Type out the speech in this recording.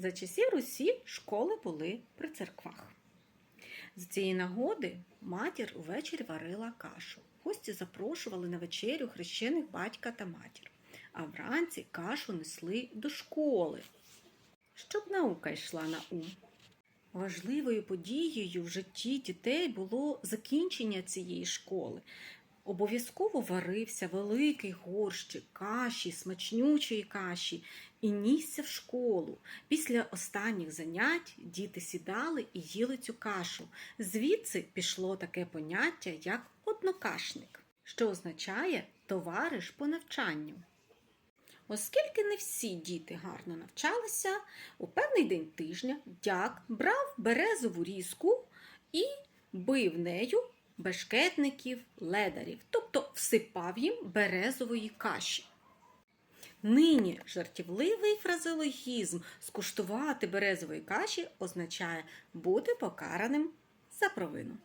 За часів Русі школи були при церквах. З цієї нагоди матір увечері варила кашу. Гості запрошували на вечерю хрещених батька та матір, а вранці кашу несли до школи, щоб наука йшла на ум. Важливою подією в житті дітей було закінчення цієї школи. Обов'язково варився великий горщик каші, смачнючої каші, і нісся в школу. Після останніх занять діти сідали і їли цю кашу. Звідси пішло таке поняття, як однокашник, що означає товариш по навчанню. Оскільки не всі діти гарно навчалися, у певний день тижня дяк брав березову різку і бив нею бешкетників, ледарів, тобто всипав їм березової каші. Нині жартівливий фразеологізм скуштувати березової каші означає бути покараним за провину.